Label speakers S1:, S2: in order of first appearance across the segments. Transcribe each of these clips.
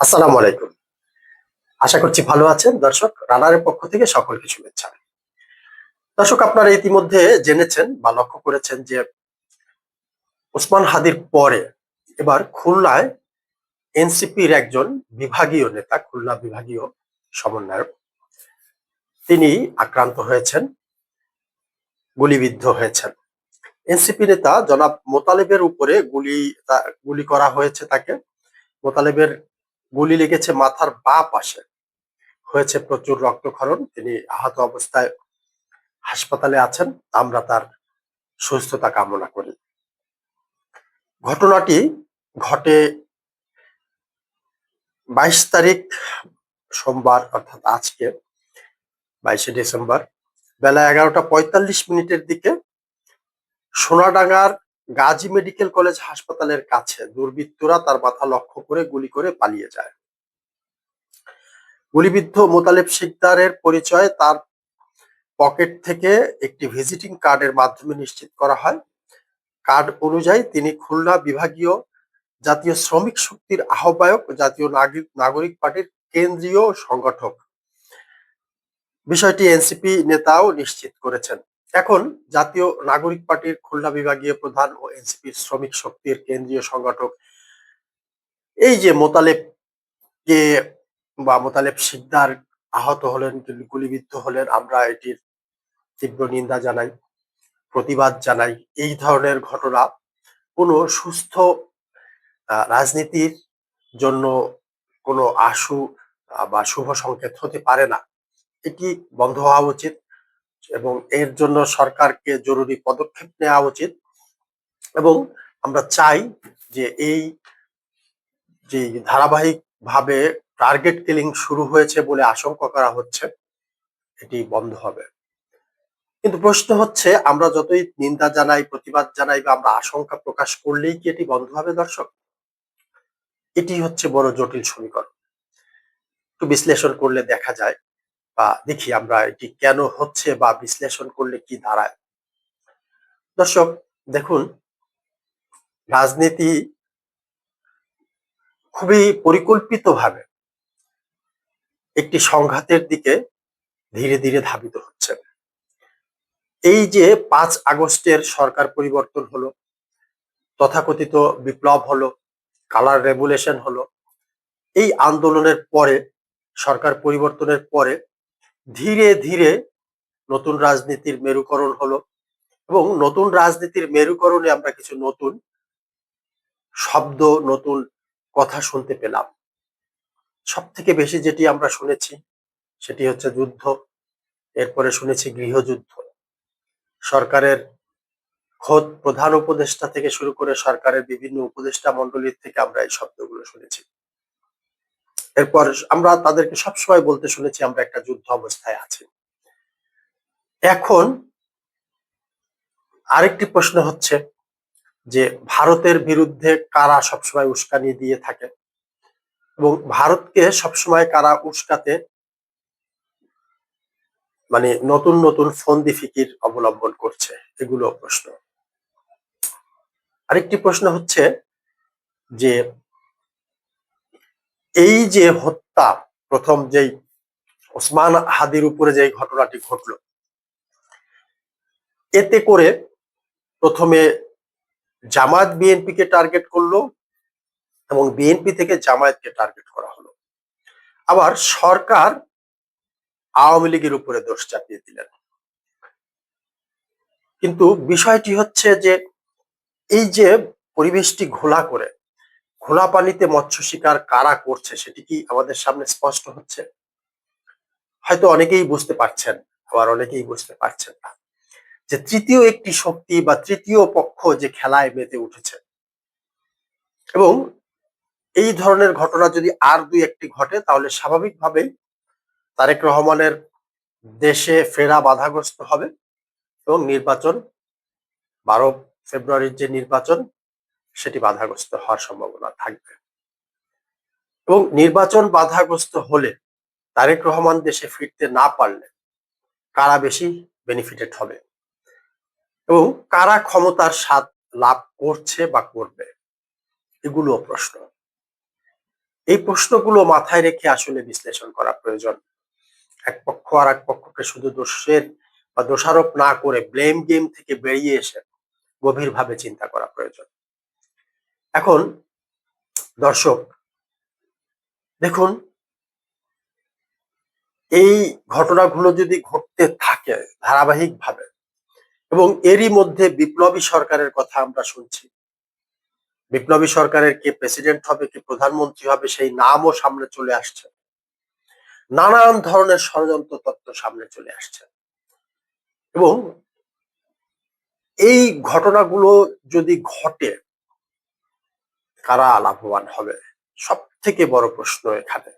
S1: আসসালামু আলাইকুম। আশা করছি ভালো আছেন দর্শক, রানারের পক্ষ থেকে সকলকে শুভেচ্ছা। দর্শক, আপনারা ইতিমধ্যে জেনেছেন বা লক্ষ্য করেছেন যে ওসমান হাদির পরে এবার খুলনায় এনসিপির একজন বিভাগীয় নেতা, খুলনা বিভাগীয় সমন্বয়ক, তিনি আক্রান্ত হয়েছেন, গুলিবিদ্ধ হয়েছেন। এনসিপি নেতা জনাব মোতালেবের উপরে গুলি গুলি করা হয়েছে তাকে। মোতালেবের গুলি লেগেছে, মাথার বা পাশে। হয়েছে প্রচুর রক্তক্ষরণ। তিনি আহত অবস্থায় হাসপাতালে আছেন। আমরা তার সুস্থতা কামনা করি। ঘটনাটি ঘটে বাইশ তারিখ সোমবার, অর্থাৎ আজকে, বাইশে ডিসেম্বর। বেলা এগারোটা পঁয়তাল্লিশ মিনিটের দিকে সোনাডাঙ্গার গাজী মেডিকেল কলেজ হাসপাতালের কাছে দুর্বৃত্তরা তার মাথা লক্ষ্য করে গুলি করে পালিয়ে যায়। গুলিবিদ্ধ মোতালেব শিকদারের পরিচয় তার পকেট থেকে একটি ভিজিটিং কার্ডের মাধ্যমে নিশ্চিত করা হয়। কার্ড অনুযায়ী তিনি খুলনা বিভাগীয় জাতীয় শ্রমিক শক্তির আহ্বায়ক, জাতীয় নাগরিক নাগরিক পার্টির কেন্দ্রীয় সংগঠক। বিষয়টি এনসিপি নেতাও নিশ্চিত করেছেন। এখন জাতীয় নাগরিক পার্টির খুলনা বিভাগীয় প্রধান ও এনসিপির শ্রমিক শক্তির কেন্দ্রীয় সংগঠক। এই যে মোতালেবকে বা মোতালেব শিকদার আহত হলেন গুলিবিদ্ধ হলেন, আমরা এটির তীব্র নিন্দা জানাই, প্রতিবাদ জানাই। এই ধরনের ঘটনা কোনো সুস্থ রাজনীতির জন্য কোনো আশু বা শুভ সংকেত হতে পারে না। এটি বন্ধ হওয়া উচিত। এবং এর জন্য সরকারকে জরুরি পদক্ষেপ নেওয়া উচিত এবং আমরা চাই যে এই যে ধারাবাহিক ভাবে টার্গেট কিলিং শুরু হয়েছে বলে আশঙ্কা করা হচ্ছে এটি বন্ধ হবে। কিন্তু প্রশ্ন হচ্ছে আমরা যতই নিন্দা জানাই প্রতিবাদ জানাই বা আমরা আশঙ্কা প্রকাশ করলেই কি এটি বন্ধ হবে দর্শক? এটি হচ্ছে বড় জটিল সমীকরণ। একটু বিশ্লেষণ করলে দেখা যায় বা দেখি আমরা এটি কেন হচ্ছে বা বিশ্লেষণ করলে কি দাঁড়ায়। দর্শক, দেখুন, রাজনীতি খুবই পরিকল্পিতভাবে একটি সংঘাতের দিকে ধীরে ধীরে ধাবিত হচ্ছে। এই যে পাঁচ আগস্টের সরকার পরিবর্তন হলো, তথাকথিত বিপ্লব হলো, কালার রেগুলেশন হলো, এই আন্দোলনের পরে, সরকার পরিবর্তনের পরে ধীরে ধীরে নতুন রাজনীতির মেরুকরণ হলো এবং নতুন রাজনীতির মেরুকরণে আমরা কিছু নতুন শব্দ, নতুন কথা শুনতে পেলাম। সব থেকে বেশি যেটি আমরা শুনেছি সেটি হচ্ছে যুদ্ধ, এরপরে শুনেছি গৃহযুদ্ধ। সরকারের খোদ প্রধান উপদেষ্টা থেকে শুরু করে সরকারের বিভিন্ন উপদেষ্টা মন্ডলীর থেকে আমরা এই শব্দগুলো শুনেছি। এরপর আমরা তাদেরকে সবসময় বলতে শুনেছি, আমরা একটা যুদ্ধ অবস্থায় আছি। এখন আরেকটি প্রশ্ন হচ্ছে যে, ভারতের বিরুদ্ধে কারা সবসময় উস্কানি দিয়ে থাকে? এবং ভারতকে সবসময় কারা উস্কাতে মানে নতুন নতুন ফন্দি ফিকির অবলম্বন করছে? এগুলো প্রশ্ন। আরেকটি প্রশ্ন হচ্ছে যে এই যে হত্যা, প্রথম যেই ওসমান হাদির উপরে যে ঘটনাটি ঘটলো, এতে করে প্রথমে জামায়াত বিএনপিকে টার্গেট করল এবং বিএনপি থেকে জামায়াতকে টার্গেট করা হলো। আবার সরকার আওয়ামী লীগের উপরে দোষ চাপিয়ে দিলেন। কিন্তু বিষয়টি হচ্ছে যে, এই যে পরিবেশটি ঘোলা করে ঘোলা পানিতে মৎস্য শিকার কারা করছে সেটি কি আমাদের সামনে স্পষ্ট হচ্ছে? হয়তো অনেকেই বুঝতে পারছেন, আবার অনেকেই বুঝতে পারছেন না। যে তৃতীয় একটি শক্তি বা তৃতীয় পক্ষ যে খেলায় মেতে উঠেছে। এবং এই ধরনের ঘটনা যদি আর দুই একটি ঘটে, তাহলে স্বাভাবিকভাবেই তারেক রহমানের দেশে ফেরা বাধাগ্রস্ত হবে এবং নির্বাচন, বারো ফেব্রুয়ারির যে নির্বাচন সেটি বাধাগ্রস্ত হওয়ার সম্ভাবনা থাকবে। এবং নির্বাচন বাধাগ্রস্ত হলে তারেক রহমান দেশে ফিরতে না পারলে কারা বেশি বেনিফিটেড হবে? এবং কারা ক্ষমতার স্বাদ লাভ করছে বা করবে? এগুলো প্রশ্ন। এই প্রশ্নগুলো মাথায় রেখে আসলে বিশ্লেষণ করা প্রয়োজন। এক পক্ষ আর এক পক্ষকে শুধু দোষের বা দোষারোপ না করে ব্লেম গেম থেকে বেরিয়ে এসে গভীরভাবে চিন্তা করা প্রয়োজন। এখন দর্শক, দেখুন, এই ঘটনাগুলো যদি ঘটতে থাকে ধারাবাহিকভাবে এবং এরই মধ্যে বিপ্লবী সরকারের কথা আমরা শুনছি, বিপ্লবী সরকারের কে প্রেসিডেন্ট হবে, কে প্রধানমন্ত্রী হবে, সেই নামও সামনে চলে আসছে। নানান ধরনের ষড়যন্ত্র তত্ত্ব সামনে চলে আসছে। এবং এই ঘটনাগুলো যদি ঘটে কারা লাভবান হবে? সব থেকে বড় প্রশ্ন এখানে।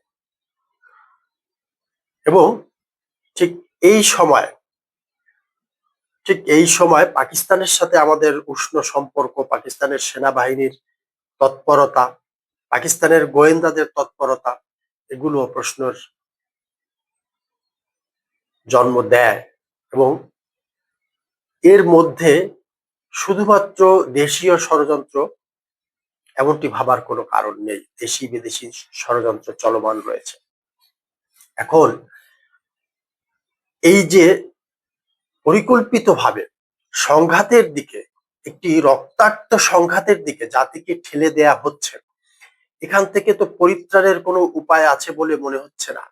S1: এবং ঠিক এই সময়, ঠিক এই সময় পাকিস্তানের সাথে আমাদের উষ্ণ সম্পর্ক, পাকিস্তানের সেনাবাহিনীর তৎপরতা, পাকিস্তানের গোয়েন্দাদের তৎপরতা, এগুলো প্রশ্নের জন্ম দেয়। এবং এর মধ্যে শুধুমাত্র দেশীয় ষড়যন্ত্র এমনটি ভাবার কোনো কারণ নেই। দেশি বিদেশি ষড়যন্ত্র চলমান রয়েছে। এখন এই যে পরিকল্পিতভাবে সংঘাতের দিকে, একটি রক্তাক্ত সংঘাতের দিকে জাতিকে ঠেলে দেয়া হচ্ছে, এখান থেকে তো পরিত্রাণের কোনো উপায় আছে বলে মনে হচ্ছে না।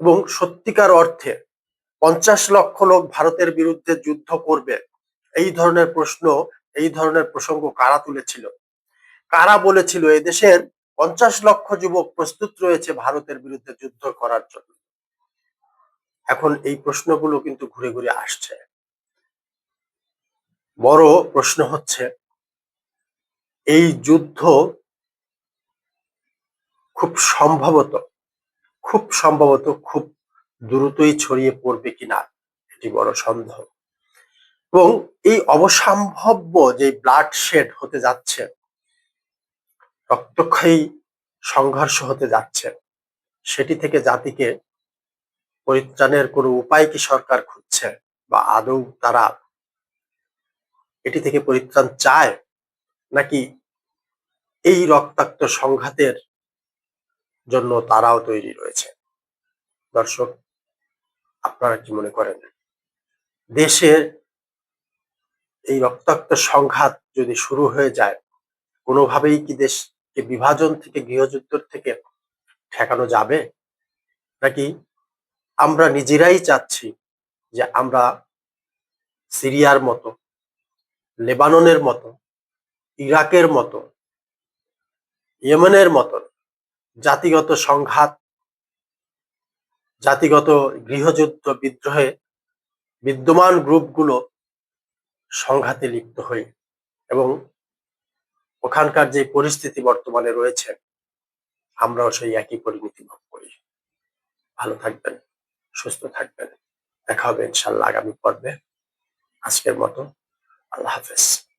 S1: এবং সত্যিকার অর্থে পঞ্চাশ লক্ষ লোক ভারতের বিরুদ্ধে যুদ্ধ করবে, এই ধরনের প্রশ্ন, এই ধরনের প্রসঙ্গ কারা তুলেছিল? কারা বলেছিল এদেশের পঞ্চাশ লক্ষ যুবক প্রস্তুত রয়েছে ভারতের বিরুদ্ধে যুদ্ধ করার জন্য? এখন এই প্রশ্নগুলো কিন্তু ঘুরে ঘুরে আসছে। বড় প্রশ্ন হচ্ছে, এই যুদ্ধ খুব সম্ভবত খুব সম্ভবত খুব দ্রুতই ছড়িয়ে পড়বে কিনা এটি বড় সন্দেহ। এবং এই অবসম্ভাব্য যে ব্লাড শেড হতে যাচ্ছে রক্তক্ষয়ী সংঘর্ষ হতে যাচ্ছে। সেটি থেকে জাতিকে পরিত্রাণের কোনো উপায় কি সরকার খুঁজছে বা আদৌ তারা এটি থেকে পরিত্রাণ চায় নাকি এই রক্তাক্ত সংঘাতের জন্য তারাও তৈরি রয়েছে? দর্শক, আপনারা কি মনে করেন? দেশের এই রক্তাক্ত সংঘাত যদি শুরু হয়ে যায়, কোনোভাবেই কি দেশকে বিভাজন থেকে, গৃহযুদ্ধ থেকে ঠেকানো যাবে? নাকি আমরা নিজেরাই চাচ্ছি যে আমরা সিরিয়ার মতো, লেবাননের মতো, ইরাকের মতো, ইয়েমেনের মতো জাতিগত সংঘাত, জাতিগত গৃহযুদ্ধ বিদ্রোহে বিদ্যমান গ্রুপগুলো সংঘাতে লিপ্ত হয়ে এবং ওখানকার যে পরিস্থিতি বর্তমানে রয়েছে, আমরাও সেই একই পরিণতি ভোগ করি। ভালো থাকবেন, সুস্থ থাকবেন। দেখা হবে ইনশাল্লাহ আগামী পর্বে। আজকের মতো আল্লাহ হাফেজ।